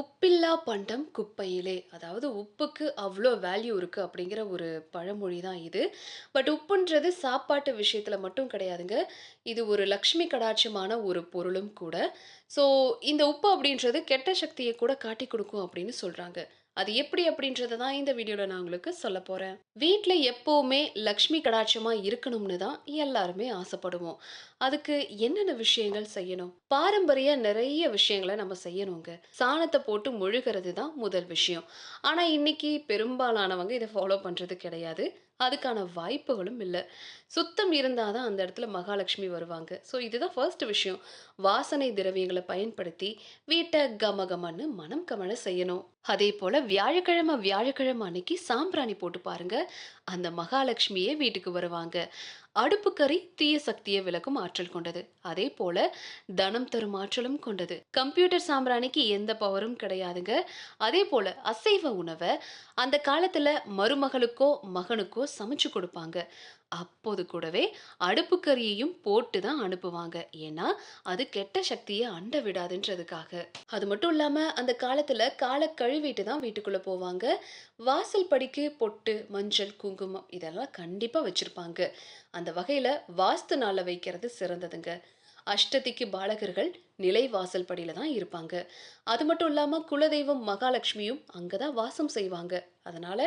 உப்பில்லா பண்டம் குப்பையிலே. அதாவது உப்புக்கு அவ்வளோ வேல்யூ இருக்குது அப்படிங்கிற ஒரு பழமொழி தான் இது. பட் உப்புன்றது சாப்பாட்டு விஷயத்தில் மட்டும் கிடையாதுங்க. இது ஒரு லக்ஷ்மி கடாட்சமான ஒரு பொருளும் கூட. ஸோ இந்த உப்பு அப்படின்றது கெட்ட சக்தியை கூட காட்டி கொடுக்கும் அப்படின்னு சொல்கிறாங்க அது எப்படி அப்படின்றத தான் இந்த வீடியோவில் நான் உங்களுக்கு சொல்ல போகிறேன் வீட்டில் எப்போவுமே லக்ஷ்மி கடாட்சமாக இருக்கணும்னு தான் எல்லாருமே ஆசைப்படுவோம். அதுக்கு என்னென்ன விஷயங்கள் செய்யணும்? பாரம்பரிய நிறைய விஷயங்கள நம்ம செய்யணுங்க. சாணத்தை போட்டு முழுகிறது தான் முதல் விஷயம். ஆனால் இன்னைக்கு பெரும்பாலானவங்க இதை ஃபாலோ பண்ணுறது கிடையாது. அதுக்கான வாய்ப்புகளும் இல்லை சுத்தம் இருந்தால் தான் அந்த இடத்துல மகாலட்சுமி வருவாங்க. ஸோ இதுதான் ஃபர்ஸ்ட் விஷயம். வாசனை திரவியங்களை பயன்படுத்தி வீட்டை கமகமன்னு மனம் கமல செய்யணும். அதே போல வியாழக்கிழமை வியாழக்கிழமை அன்னைக்கு சாம்பிராணி போட்டு பாருங்க. அந்த மகாலட்சுமியே வீட்டுக்கு வருவாங்க. அடுப்பு கறி தீய சக்தியை விளக்கும் ஆற்றல் கொண்டது. அதே போல தனம் தரும் ஆற்றலும் கொண்டது. கம்ப்யூட்டர் சாம்பிராணிக்கு எந்த பவரும் கிடையாதுங்க. அதே போல அசைவ உணவை அந்த காலத்துல மருமகளுக்கோ, மகனுக்கோ சமைச்சு கொடுப்பாங்க அப்போது கூடவே அடுப்புக்கரியையும் போட்டு தான் அனுப்புவாங்க. ஏன்னா, அது கெட்ட சக்தியை அண்ட விடாதுன்றதுக்காக. அது மட்டும் இல்லாம அந்த காலத்துல காலை கழுவிட்டு தான் வீட்டுக்குள்ள போவாங்க. வாசல் படிக்கு பொட்டு, மஞ்சள், குங்குமம் இதெல்லாம் கண்டிப்பா வச்சிருப்பாங்க. அந்த வகையில வாஸ்து நாளில் வைக்கிறது சிறந்ததுங்க. அஷ்டதிக்கு பாலகர்கள் நிலை வாசல் படியில தான் இருப்பாங்க. அது மட்டும் இல்லாமல் குலதெய்வம் மகாலட்சுமியும் அங்கே தான் வாசம் செய்வாங்க. அதனால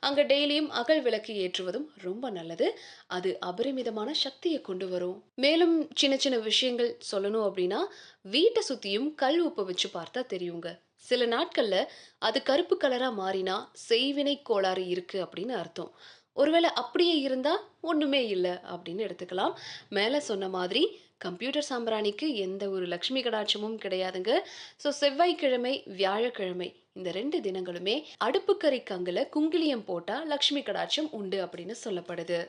அங்க டெய்லியும் அகல் விளக்கு ஏற்றுவதும் ரொம்ப நல்லது. அது அபரிமிதமான சக்தியை கொண்டு வரும். மேலும் சின்ன சின்ன விஷயங்கள் சொல்லணும் அப்படின்னா, வீட்டை சுத்தியும் கல் உப்பு வச்சு பார்த்தா தெரியுங்க. சில நாட்கள்ல அது கருப்பு கலரா மாறினா செய்வினை கோளாறு இருக்கு அப்படின்னு அர்த்தம். ஒருவேளை அப்படியே இருந்தால் ஒன்றுமே இல்லை அப்படின்னு எடுத்துக்கலாம். மேலே சொன்ன மாதிரி கம்ப்யூட்டர் சாம்பிராணிக்கு எந்த ஒரு லக்ஷ்மி கடாட்சமும் கிடையாதுங்க. ஸோ செவ்வாய்க்கிழமை, வியாழக்கிழமை இந்த ரெண்டு தினங்களுமே அடுப்புக்கரி கங்குல குங்கிலியம் போட்டால் லக்ஷ்மி கடாட்சம் உண்டு அப்படின்னு சொல்லப்படுது.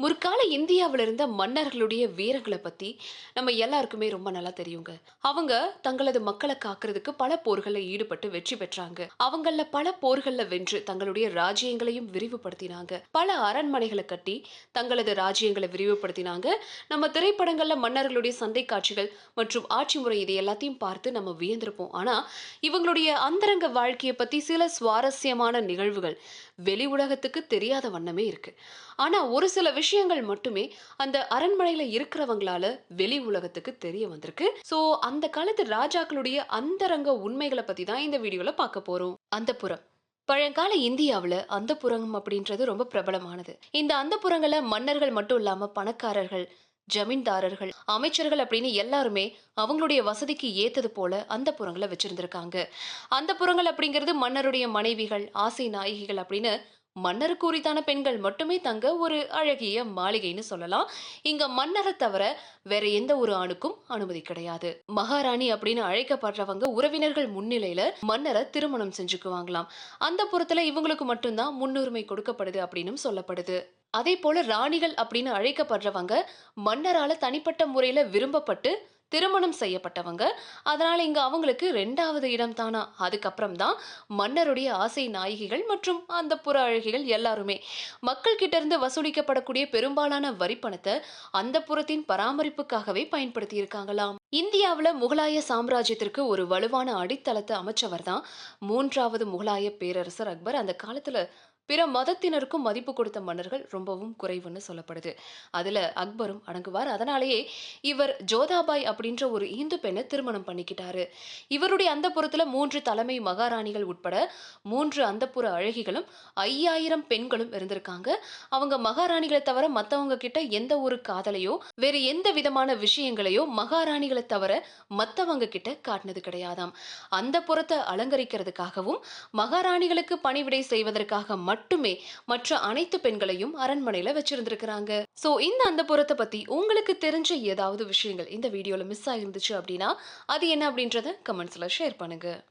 முற்கால இந்தியாவுல இருந்த மன்னர்களுடைய வீரர்களை பத்தி நம்ம எல்லாருக்குமே ரொம்ப நல்லா தெரியுங்க. அவங்க தங்களது மக்களை காக்கிறதுக்கு பல போர்களில் ஈடுபட்டு வெற்றி பெற்றாங்க. அவங்கள பல போர்கள்ல வென்று தங்களுடைய ராஜ்யங்களையும் விரிவுபடுத்தினாங்க. பல அரண்மனைகளை கட்டி தங்களது ராஜ்யங்களை விரிவுபடுத்தினாங்க. நம்ம திரைப்படங்கள்ல மன்னர்களுடைய சண்டை காட்சிகள் மற்றும் ஆட்சி முறை இதை எல்லாத்தையும் பார்த்து நம்ம வியந்திருப்போம். ஆனா, இவங்களுடைய அந்தரங்க வாழ்க்கையை பத்தி சில சுவாரஸ்யமான நிகழ்வுகள் வெளி உலகத்துக்கு தெரியாத வண்ணமே இருக்கு. ஆனா, ஒரு சில விஷயம் விஷயங்கள் மட்டுமே அந்த அரண்மனையில இருக்கிறவங்களால வெளி உலகத்துக்கு தெரிய வந்திருக்கு. சோ அந்த காலத்து ராஜாக்களுடைய அந்தரங்க உண்மைகளை பத்தி தான் இந்த வீடியோல பார்க்க போறோம். அந்தப்புரம் பழங்கால இந்தியாவுல அந்தப்புரம் அப்படின்றது ரொம்ப பிரபலமானது. இந்த அந்தப்புரங்கள மன்னர்கள் மட்டும் இல்லாம பணக்காரர்கள், ஜமீன்தாரர்கள், அமைச்சர்கள் அப்படின்னு எல்லாருமே அவங்களுடைய வசதிக்கு ஏத்தது போல அந்தப்புரங்கள வச்சிருந்திருக்காங்க. அந்தப்புரங்கள் அப்படிங்கிறது மன்னருடைய மனைவிகள், ஆசை நாயகிகள் அப்படின்னு மன்னருக்கு உரித்தான பெண்கள் மட்டுமே தங்க ஒரு அழகிய மாளிகைன்னு சொல்லலாம். இங்க மன்னரை தவிர வேற எந்த ஒரு ஆணுக்கும் அனுமதி கிடையாது. மகாராணி அப்படின்னு அழைக்கப்படுறவங்க உறவினர்கள் முன்னிலையில மன்னரை திருமணம் செஞ்சுக்குவாங்களாம். அந்தப்புரத்துல இவங்களுக்கு மட்டும்தான் முன்னுரிமை கொடுக்கப்படுது அப்படின்னும் சொல்லப்படுது. அதே போல ராணிகள் அப்படின்னு அழைக்கப்படுறவங்க மன்னரால தனிப்பட்ட முறையில விரும்பப்பட்டு திருமணம் செய்யப்பட்டவங்க. அதனால இங்க அவங்களுக்கு ரெண்டாவது இடம் தானா அதுக்கப்புறம் தான் மன்னருடைய ஆசை நாயகிகள் மற்றும் அந்த புற அழகிகள் எல்லாருமே. மக்கள் கிட்ட இருந்து வசூலிக்கப்படக்கூடிய பெரும்பாலான வரிப்பணத்தை அந்த புறத்தின் பராமரிப்புக்காகவே பயன்படுத்தி இருக்காங்களாம். இந்தியாவில் முகலாய சாம்ராஜ்யத்திற்கு ஒரு வலுவான அடித்தளத்தை அமைச்சவர் தான் மூன்றாவது முகலாய பேரரசர் அக்பர். அந்த காலத்துல பிற மதத்தினருக்கும் மதிப்பு கொடுத்த மன்னர்கள் ரொம்பவும் குறைவுன்னு சொல்லப்படுது. அதுல அக்பரும் அடங்குவார். அதனாலேயே இவர் ஜோதாபாய் அப்படின்ற ஒரு இந்து பெண்ணை திருமணம் பண்ணிக்கிட்டாரு. இவருடைய அந்தப்புறத்துல மூன்று தலைமை மகாராணிகள் உட்பட 3 அந்தப்புர அழகிகளும், 5000 பெண்களும் இருந்திருக்காங்க. அவங்க மகாராணிகளை தவிர மத்தவங்க கிட்ட எந்த ஒரு காதலையோ, வேற எந்த விதமான விஷயங்களையோ மகாராணிகளை தவிர மத்தவங்க கிட்ட காட்டினது கிடையாதாம். அந்த புறத்தை அலங்கரிக்கிறதுக்காகவும், மகாராணிகளுக்கு பணிவிடை செய்வதற்காக மட்டுமே மற்ற அனைத்து பெண்களையும் அரண்மனையில வச்சிருந்திருக்கிறாங்க. சோ இந்த அந்தப்புரத்த பத்தி உங்களுக்கு தெரிஞ்ச ஏதாவது விஷயங்கள் இந்த வீடியோல மிஸ் ஆகிருந்துச்சு அப்படின்னா, அது என்ன அப்படின்றத கமெண்ட்ஸில் ஷேர் பண்ணுங்க.